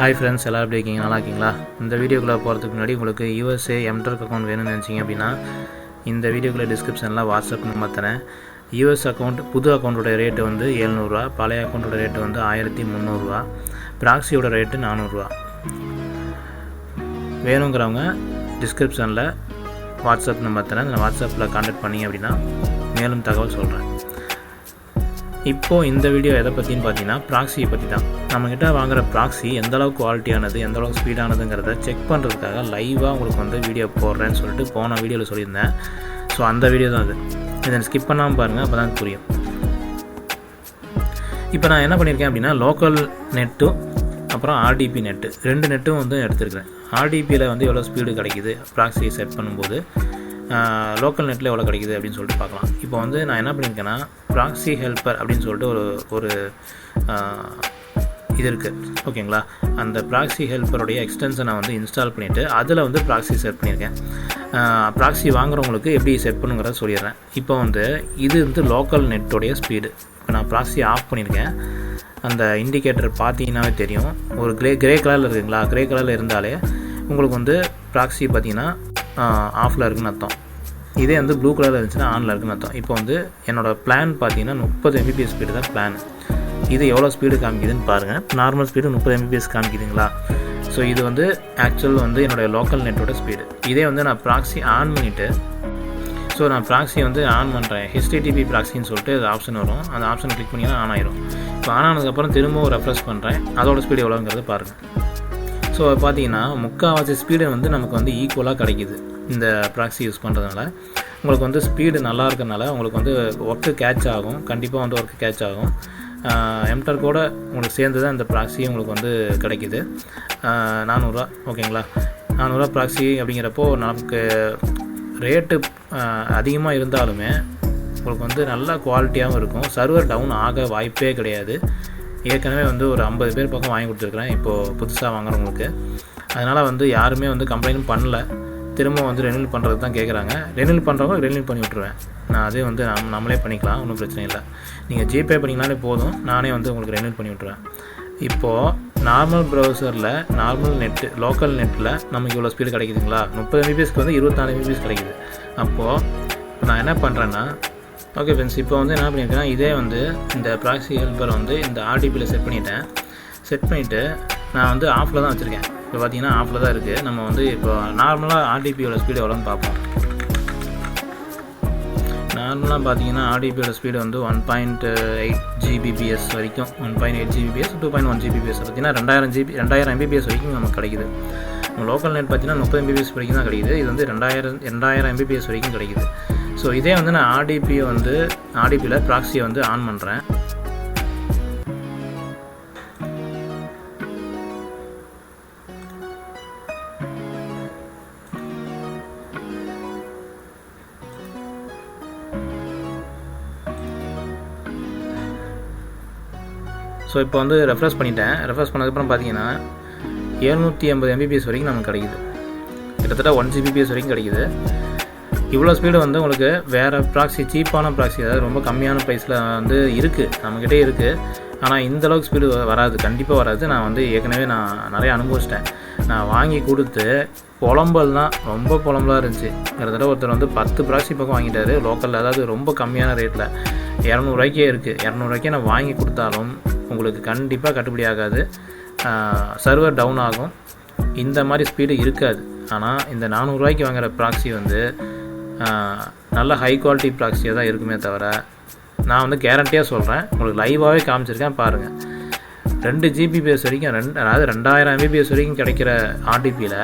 Hi friends எல்லோரும் எப்படி இருக்கீங்க? நல்லா இருக்கீங்களா? இந்த வீடியோக்குள்ளே போகிறதுக்கு முன்னாடி உங்களுக்கு யூஎஸ்ஏ எம்டர்க் அக்கௌண்ட் வேணும்னு நினச்சிங்க அப்படின்னா இந்த வீடியோக்குள்ளே டிஸ்கிரிப்ஷனில் வாட்ஸ்அப் நம்பர் தரேன். யூஎஸ் அக்கௌண்ட் புது அக்கௌண்ட்டோட ரேட்டு வந்து ஏழ்நூறுரூவா பழைய அக்கௌண்ட்டோட ரேட்டு வந்து ஆயிரத்தி முந்நூறுரூவா ப்ராக்ஸியோட ரேட்டு நானூறுரூவா வேணுங்கிறவங்க டிஸ்கிரிப்ஷனில் வாட்ஸ்அப் நம்பர் தரேன். அந்த வாட்ஸ்அப்பில் கான்டாக்ட் பண்ணிங்க அப்படின்னா மேலும் தகவல் சொல்கிறேன் இப்போது இந்த வீடியோ எதை பற்றின்னு பார்த்தீங்கன்னா ப்ராக்ஸியை பற்றி தான் நம்மக்கிட்ட வாங்குகிற ப்ராக்ஸி எந்த அளவுக்கு குவாலிட்டியானது எந்த அளவுக்கு ஸ்பீடானதுங்கிறத செக் பண்ணுறதுக்காக லைவாக உங்களுக்கு வந்து வீடியோ போடுறேன்னு சொல்லிட்டு போன வீடியோவில் சொல்லியிருந்தேன். ஸோ அந்த வீடியோ தான் அது. இதை ஸ்கிப் பண்ணாமல் பாருங்கள் அப்போ தான் புரியும். இப்போ நான் என்ன பண்ணியிருக்கேன் அப்படின்னா லோக்கல் நெட்டும் அப்புறம் ஆர்டிபி நெட்டு ரெண்டு நெட்டும் வந்து எடுத்துருக்கிறேன். ஆர்டிபியில் வந்து எவ்வளோ ஸ்பீடு கிடைக்கிது ப்ராக்ஸியை செட் பண்ணும்போது? லோக்கல் நெட்டில் எவ்வளோ கிடைக்குது அப்படின்னு சொல்லிட்டு பார்க்கலாம். இப்போ வந்து நான் என்ன பண்ணியிருக்கேன்னா ப்ராக்ஸி ஹெல்ப்பர் அப்படின்னு சொல்லிட்டு ஒரு ஒரு இது இருக்குது ஓகேங்களா? அந்த ப்ராக்ஸி ஹெல்ப்பருடைய எக்ஸ்டென்ஷனை வந்து இன்ஸ்டால் பண்ணிவிட்டு அதில் வந்து ப்ராக்ஸி செட் பண்ணியிருக்கேன். ப்ராக்ஸி வாங்குறவங்களுக்கு எப்படி செட் பண்ணுங்கிறத சொல்லிடுறேன். இப்போ வந்து இது வந்து லோக்கல் நெட்டோடைய ஸ்பீடு இப்போ நான் ப்ராக்ஸி ஆஃப் பண்ணியிருக்கேன். அந்த இண்டிகேட்டர் பார்த்தீங்கன்னாவே தெரியும். ஒரு கிரே கிரே கலரில் இருக்குங்களா? கிரே கலரில் இருந்தாலே உங்களுக்கு வந்து ப்ராக்ஸி பார்த்தீங்கன்னா ஆஃபில் இருக்குன்னு அர்த்தம். இதே வந்து ப்ளூ கலரில் இருந்துச்சுன்னா ஆனில் இருக்குன்னு அர்த்தம். இப்போ வந்து என்னோடய பிளான் பார்த்தீங்கன்னா முப்பது எம்பிபிஎஸ் ஸ்பீடு தான் பிளான் இது எவ்வளோ ஸ்பீடு காமிக்குதுன்னு பாருங்கள் நார்மல் ஸ்பீடு முப்பது எம்பிபிஎஸ் காமிக்குதுங்களா? ஸோ இது வந்து ஆக்சுவல் வந்து என்னுடைய லோக்கல் நெட்டோட ஸ்பீடு இதே வந்து நான் ப்ராக்ஸி ஆன் பண்ணிவிட்டு ஸோ நான் ப்ராக்ஸி வந்து ஆன் பண்ணுறேன் ஹெச்டிடிபி ப்ராக்ஸின்னு சொல்லிட்டு அது ஆப்ஷன் வரும். அந்த ஆப்ஷன் கிளிக் பண்ணிங்கன்னா ஆன் ஆயிரும். இப்போ ஆன் ஆனதுக்கப்புறம் திரும்பவும் ரெஃப்ரெஷ் பண்ணுறேன் அதோட ஸ்பீடு எவ்வளோங்கிறது பாருங்கள் ஸோ பார்த்தீங்கன்னா முக்கால்வாசி ஸ்பீடு வந்து நமக்கு வந்து ஈக்குவலாக கிடைக்கிது இந்த ப்ராக்ஸி யூஸ் பண்ணுறதுனால உங்களுக்கு வந்து ஸ்பீடு நல்லா இருக்கனால உங்களுக்கு வந்து ஒர்க்கு கேட்ச் ஆகும். கண்டிப்பாக வந்து ஒர்க்கு கேட்ச் ஆகும். எம்டர் கூட உங்களுக்கு சேர்ந்து தான் இந்த ப்ராக்ஸி உங்களுக்கு வந்து கிடைக்கிது. நானூறுரூவா ஓகேங்களா? நானூறுரூவா ப்ராக்ஸி அப்படிங்கிறப்போ நமக்கு ரேட்டு அதிகமாக இருந்தாலுமே உங்களுக்கு வந்து நல்ல குவாலிட்டியாகவும் இருக்கும். சர்வர் டவுன் ஆக வாய்ப்பே கிடையாது. ஏற்கனவே வந்து ஒரு ஐம்பது பேர் பக்கம் வாங்கி கொடுத்துருக்குறேன். இப்போது புதுசாக வாங்குறவங்களுக்கு. அதனால் வந்து யாருமே வந்து கம்ப்ளைண்ட் பண்ணல. திரும்ப வந்து ரெனியூல் பண்ணுறது தான் கேட்குறாங்க ரெனியூல் பண்ணுறவங்க ரெனியூல் பண்ணி விட்ருவேன் நான் அதே வந்து நம் நம்மளே பண்ணிக்கலாம். ஒன்றும் பிரச்சனை இல்லை. நீங்கள் ஜிபே பண்ணிங்கனாலே போதும். நானே வந்து உங்களுக்கு ரெனியூல் பண்ணி விட்ருவேன் இப்போது நார்மல் ப்ரௌசரில் நார்மல் நெட்டு லோக்கல் நெட்டில் நமக்கு இவ்வளோ ஸ்பீடு கிடைக்குதுங்களா? முப்பது எம்பிபிஎஸ்க்கு வந்து இருபத்தாலு எம்பிபிஎஸ் கிடைக்குது. அப்போது நான் என்ன பண்ணுறேன்னா ஓகே ஃப்ரெண்ட்ஸ் இப்போ வந்து என்ன பண்ணியிருக்கேன் இதே வந்து இந்த ப்ராக்சி ஹெல்ப்பர் வந்து இந்த ஆர்டிபியில் செட் பண்ணிட்டேன். செட் பண்ணிவிட்டு நான் வந்து ஆஃபில் தான் வச்சுருக்கேன். இப்போ பார்த்தீங்கன்னா ஆஃபில் தான் இருக்குது நம்ம வந்து இப்போ நார்மலாக ஆர்டிபியோட ஸ்பீடு எவ்வளோன்னு பார்ப்போம். நார்மலாக பார்த்தீங்கன்னா ஆர்டிபியோட ஸ்பீடு வந்து ஒன் பாயிண்ட் எயிட் ஜிபிபிஎஸ் வரைக்கும் one point eight GBPS two point one GBPS பார்த்தீங்கன்னா ரெண்டாயிரம் ஜிபி ரெண்டாயிரம் எம்பிபிஎஸ் வரைக்கும் நமக்கு கிடைக்குது. லோக்கல் நெட் பார்த்தீங்கன்னா முப்பது எம்பிபிஎஸ் வரைக்கும் தான் கிடைக்குது. இது வந்து ரெண்டாயிரம் ரெண்டாயிரம் எம்பிபிஎஸ் வரைக்கும் கிடைக்குது. ஸோ இதே வந்து நான் ஆடிபியை வந்து ஆர்டிபியில் ப்ராக்ஸியை வந்து ஆன் பண்ணுறேன் ஸோ இப்போ வந்து ரெஃப்ரெஷ் பண்ணிட்டேன். ரெஃப்ரெஷ் பண்ணதுக்கப்புறம் பார்த்தீங்கன்னா எழுநூற்றி ஐம்பது எம்பிபிஎஸ் வரைக்கும் நமக்கு கிடைக்குது. கிட்டத்தட்ட ஒன் ஜிபிபிஎஸ் வரைக்கும் கிடைக்குது. இவ்வளோ ஸ்பீடு வந்து உங்களுக்கு வேறு ப்ராக்ஸி சீப்பான ப்ராக்ஸி அதாவது ரொம்ப கம்மியான ப்ரைஸில் வந்து இருக்குது நம்மக்கிட்டே இருக்குது ஆனால் இந்த அளவுக்கு ஸ்பீடு வராது. கண்டிப்பாக வராது. நான் வந்து ஏற்கனவே நான் நிறைய அனுபவிச்சிட்டேன். நான் வாங்கி கொடுத்து புலம்பல் தான் ரொம்ப புலம்பலாக இருந்துச்சு. கிட்டத்தட்ட ஒருத்தர் வந்து பத்து ப்ராக்ஸி பக்கம் வாங்கிட்டாரு. லோக்கலில் அதாவது ரொம்ப கம்மியான ரேட்டில் இரநூறுவாய்க்கே இருக்குது இரநூறுவாய்க்கே நான் வாங்கி கொடுத்தாலும் உங்களுக்கு கண்டிப்பாக கட்டுப்படி ஆகாது. சர்வர் டவுன் ஆகும். இந்த மாதிரி ஸ்பீடு இருக்காது. ஆனால் இந்த நானூறுரூவாய்க்கு வாங்குகிற ப்ராக்ஸி வந்து நல்ல ஹை குவாலிட்டி ப்ராக்ஸியாக தான் இருக்குமே தவிர நான் வந்து கேரண்டியாக சொல்கிறேன் உங்களுக்கு லைவாகவே காமிச்சிருக்கேன் பாருங்கள் ரெண்டு ஜிபிபிஎஸ் வரைக்கும் ரெண்டு அதாவது ரெண்டாயிரம் எம்பிபிஎஸ் வரைக்கும் கிடைக்கிற ஆர்டிபியில்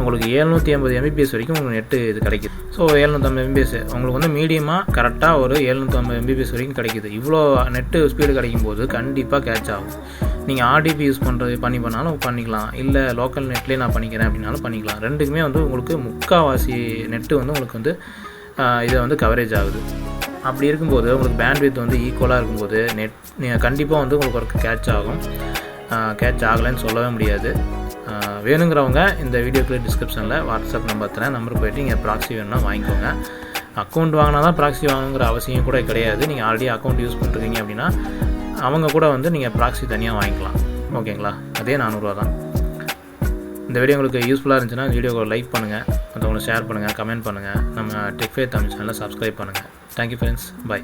உங்களுக்கு ஏழ்நூற்றி ஐம்பது எம்பிபிஎஸ் வரைக்கும் உங்களுக்கு நெட்டு இது கிடைக்குது. ஸோ ஏழ்நூற்றம்பது எம்பிபிஎஸ் உங்களுக்கு வந்து மீடியமாக கரெக்டாக ஒரு எழுநூற்றம்பது எம்பிபிஎஸ் வரைக்கும் கிடைக்குது. இவ்வளோ நெட்டு ஸ்பீடு கிடைக்கும் போது கண்டிப்பாக கேட்ச் ஆகும் நீங்கள் ஆர்டிபி யூஸ் பண்ணுறது பண்ணி பண்ணாலும் பண்ணிக்கலாம். இல்லை லோக்கல் நெட்லேயே நான் பண்ணிக்கிறேன் அப்படின்னாலும் பண்ணிக்கலாம். ரெண்டுக்குமே வந்து உங்களுக்கு முக்கால்வாசி நெட்டு வந்து உங்களுக்கு வந்து இதை வந்து கவரேஜ் ஆகுது. அப்படி இருக்கும்போது உங்களுக்கு பேண்ட்வித் வந்து ஈக்குவலாக இருக்கும்போது நெட் நீங்கள் கண்டிப்பாக வந்து உங்களுக்கு ஒரு கேட்ச் ஆகும். கேட்ச் ஆகலைன்னு சொல்லவே முடியாது. வேணுங்கிறவங்க இந்த வீடியோக்குள்ளே டிஸ்கிரிப்ஷனில் வாட்ஸ்அப் நம்பர் தரேன். நம்பர் போய்ட்டு நீங்கள் ப்ராக்ஸி வேணும்னா வாங்கிக்கோங்க. அக்கௌண்ட் வாங்கினா தான் ப்ராக்ஸி வாங்குங்கிற அவசியம் கூட கிடையாது. நீங்கள் ஆல்ரெடி அக்கௌண்ட் யூஸ் பண்ணுறீங்க அப்படின்னா அவங்க கூட வந்து நீங்கள் ப்ராக்ஸி தனியாக வாங்கிக்கலாம். ஓகேங்களா அதே நானூறுரூவா தான். இந்த வீடியோ உங்களுக்கு யூஸ்ஃபுல்லாக இருந்துச்சுன்னா இந்த வீடியோவை லைக் பண்ணுங்கள் மற்றவங்களை ஷேர் பண்ணுங்கள் கமெண்ட் பண்ணுங்கள் நம்ம டெக்ஃபே தமிழ் சேனலை சப்ஸ்கிரைப் பண்ணுங்கள் தேங்க்யூ ஃப்ரெண்ட்ஸ் பை